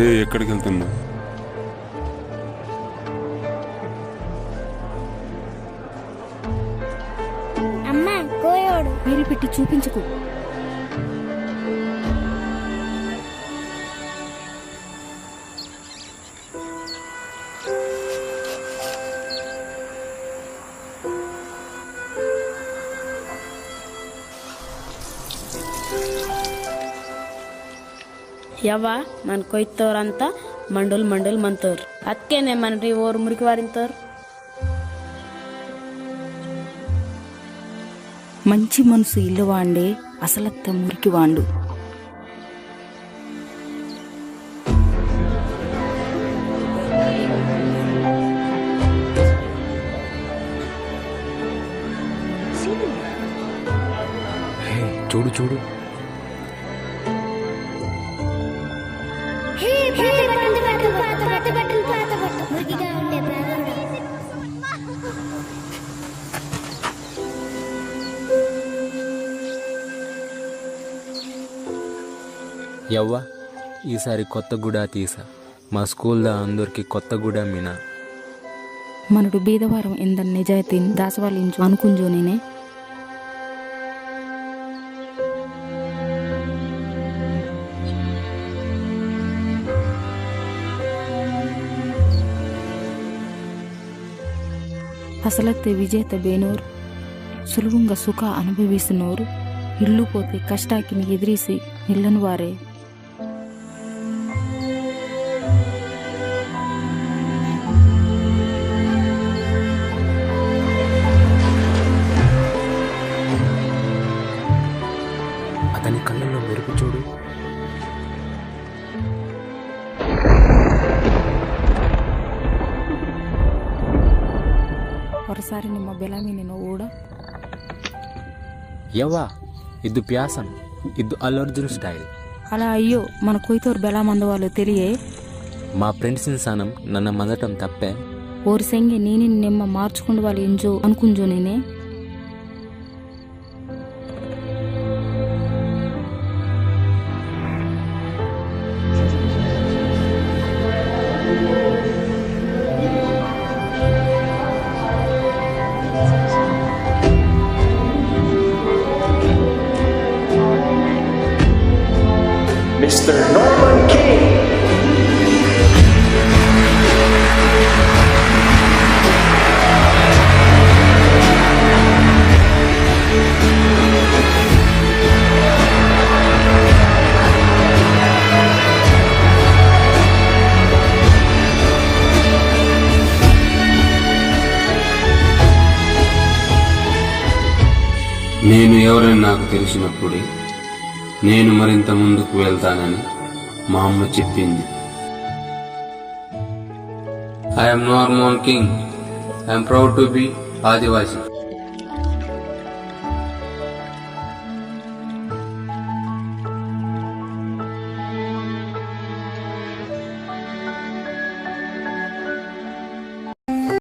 ఏ ఎక్కడికి వెళ్తున్నా అమ్మా కోయోడు వేలు పెట్టి చూపించకు. ಯವ್ವ ನಾನು ಕೊಯ್ತವ್ರಂತ ಮಂಡಲ್ ಮಂಡಲ್ ಮಂತವ್ರು ಅದಕ್ಕೇನೆ ಮನ್ರಿ ಓರ್ ಮುರುಗಿ ವಾರಿಂತವ್ರು మంచి మనసు ఇల్లు వాండే అసలత్త మురికి వాండు హే, చూడు చూడు ఎవ్వ ఈసారి కొత్త గుడ తీసా. మా స్కూల్లో అందరికి కొత్త గుడ మినా. మనడు బీదవారం ఎందరి నిజాయితీని దాసవాళ్ళించు అనుకుంజో నేనే అసలత్తే విజేత బేనోరు సులభంగా సుఖ అనుభవిస్తున్నోరు ఇల్లు పోతే కష్టాకిని ఎదిరిసి నిల్లని వారే ಹೊರಸಾರಿ ನಿಮ್ಮ ಬೆಲಾಮಿ ನೀನು ಓಡ యవ్వ ఇది ప్యాసం ఇది అల్లు అర్జున్ స్టైల్ అలా అయ్యో మన కొయ్తోరు బెలా మంద వాళ్ళు తెలియే మా ఫ్రెండ్స్ సనం నన్ను మందటం తప్పే ఓరి సెంగి నేని నిమ్మ మార్చుకుండు వాళ్ళు ఎంజో అనుకుంజో నేనే Mr. Norman King. నేను ఎవరని నాకు తెలిసినప్పుడే నేను మరింత ముందుకు వెళ్తానని మా అమ్మ చెప్పింది. I'm normal king I'm proud to be Adivasi